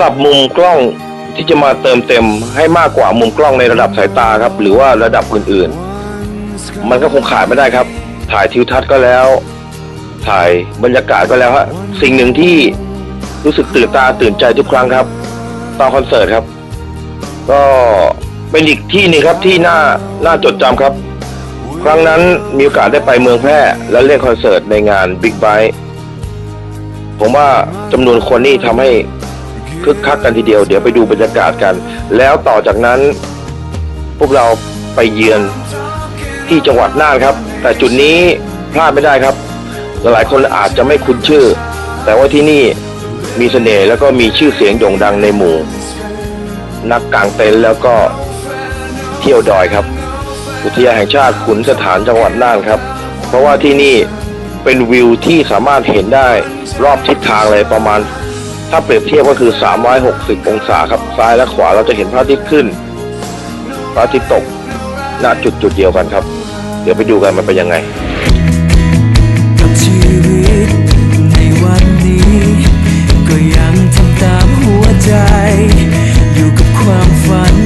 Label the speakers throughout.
Speaker 1: หรับมุมกล้องที่จะมาเติมเต็มให้มากกว่ามุมกล้องในระดับสายตาครับ หรือว่าระดับอื่นๆ มันก็คงขาดไม่ได้ครับ ถ่ายทิวทัศน์ก็แล้ว ถ่ายบรรยากาศก็แล้วฮะสิ่งหนึ่งที่รู้สึกตื่นตาตื่นใจทุกครั้งครับตอนคอนเสิร์ตครับ ก็เป็นอีกที่หนึงครับที่น่าน่าจดจำครับ ครั้งนั้นมีโอกาสได้ไปเมืองแพร่และเล่นคอนเสิร์ตในงานบิ๊กไบผมว่าจำนวนคนนี่ทำให้ คึกคักกันทีเดียวเดี๋ยวไปดูบรรยากาศกัน แล้วต่อจากนั้น พวกเราไปเยือนที่จังหวัดน่านครับ แต่จุดนี้พลาดไม่ได้ครับ หลายคนอาจจะไม่คุ้นชื่อ แต่ว่าที่นี่มีเสน่ห์แล้วก็มีชื่อเสียงโด่งดังในหมู่ นักกางเต็นท์แล้วก็เที่ยวดอยครับ อุทยานแห่งชาติขุนสถานจังหวัดน่านครับ เพราะว่าที่นี่เป็นวิวที่สามารถเห็นได้รอบทิศทางเลยประมาณ ถ้าเปรียบเทียบก็คือ 360 องศาครับ ซ้ายและขวาเราจะเห็นพระอาทิตย์ขึ้น พระอาทิตย์ตก ณ จุดจุดเดียวกันครับ เดี๋ยวไปดูกันมันเป็นยังไง
Speaker 2: กับชีวิตในวันนี้ ก็ยังทำตามหัวใจ อยู่กับความฝัน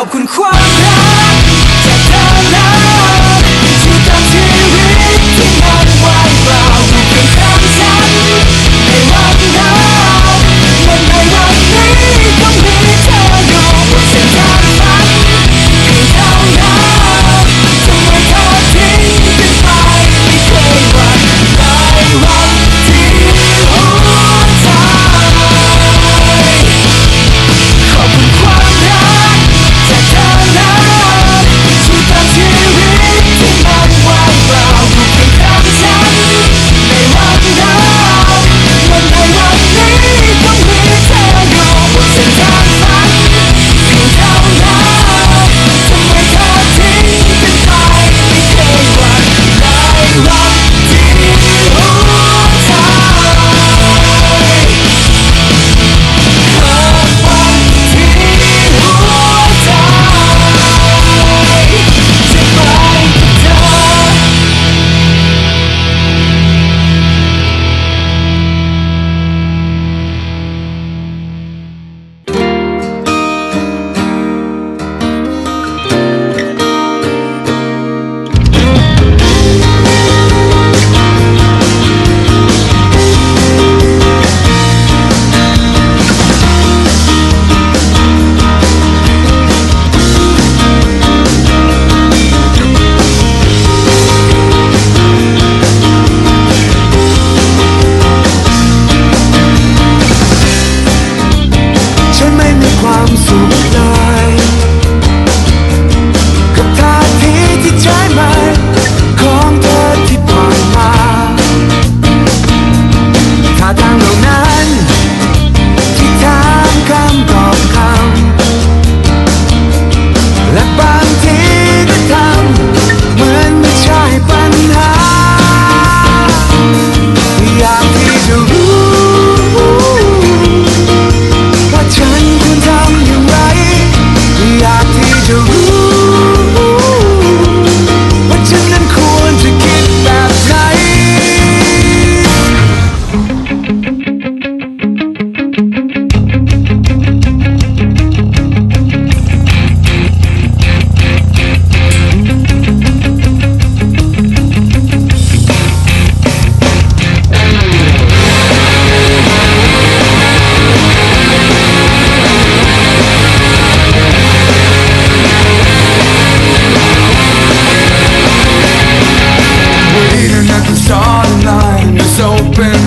Speaker 2: อบคุณความรัก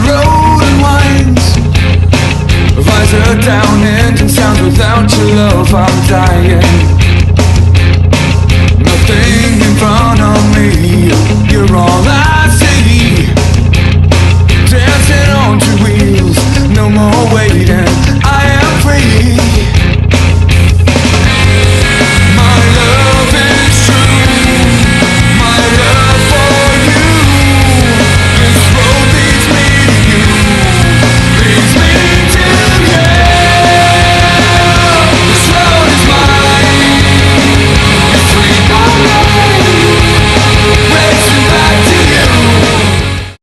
Speaker 2: and winds Visor down, engine sounds without your love I'm
Speaker 3: dying. Nothing in front of me, you're all I see.